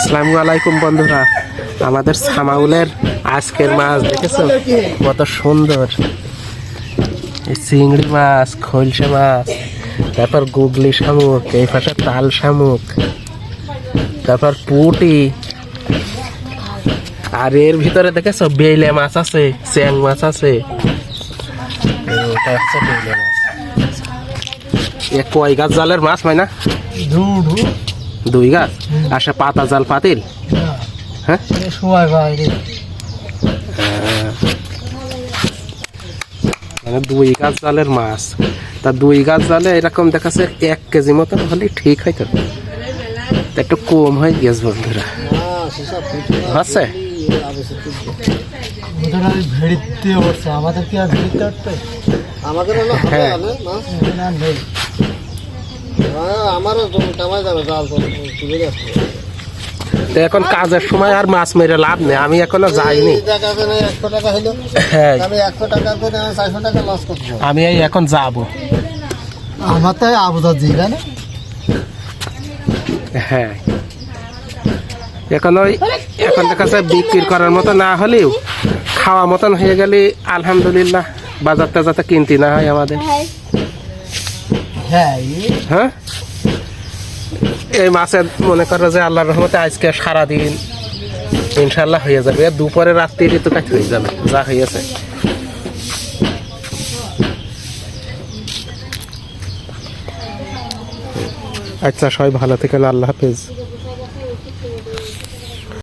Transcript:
আসসালামু আলাইকুম বন্ধুরা। আমাদের সামাউলের আজকের মাছ, দেখেছ? কত সুন্দর। চিংড়ি মাছ, খলসে মাছ, তারপর গুগলি শামুক, এই পাশে তাল শামুক, তারপর পুটি। আর এর ভিতরে দেখেছ, বেলে মাছ আছে, চ্যাং মাছ আছে। হচ্ছে এ কয় গাছ জালের মাছ হয় না ধুধু দুই গাছ আসে পাতা জাল পাতিল। হ্যাঁ? মানে দুই গাছ জালের মাছ। তা দুই গাছ জালে এরকম দেখাচ্ছে এক কেজি মতো হলে ঠিক হয়তো তা একটু কম হয়ে গেছে বন্ধুরা। উঠছে আমাদের কি আর আমাদের হলো হ্যাঁ। আনে, মাছ। না নেই হ্যাঁ, আমারও তো কামাই যাবে জাল তুলে এখন কাজের সময় আর মাছ মেরে লাভ নেই আমি এখনও যাইনি। হ্যাঁ। আমি এই এখন যাব। আমার তো আবুদা জিগা না হ্যাঁ। এখন ওই এখন দেখাচ্ছে বিক্রি করার মতো না হলেও খাওয়া মতন হয়ে গেলে আলহামদুলিল্লাহ বাজার টাজাতে কিনতে না হয় আমাদের। হ্যাঁ। হ্যাঁ? এই মাছের মনে করো যে আল্লাহর রহমতে আজকে সারাদিন ইনশাল্লাহ হয়ে যাবে। দুপুরে রাত্রি তো কাজ হয়ে যাবে, যা হয়েছে। আচ্ছা সবাই ভালো থেকে, আল্লাহ হাফেজ।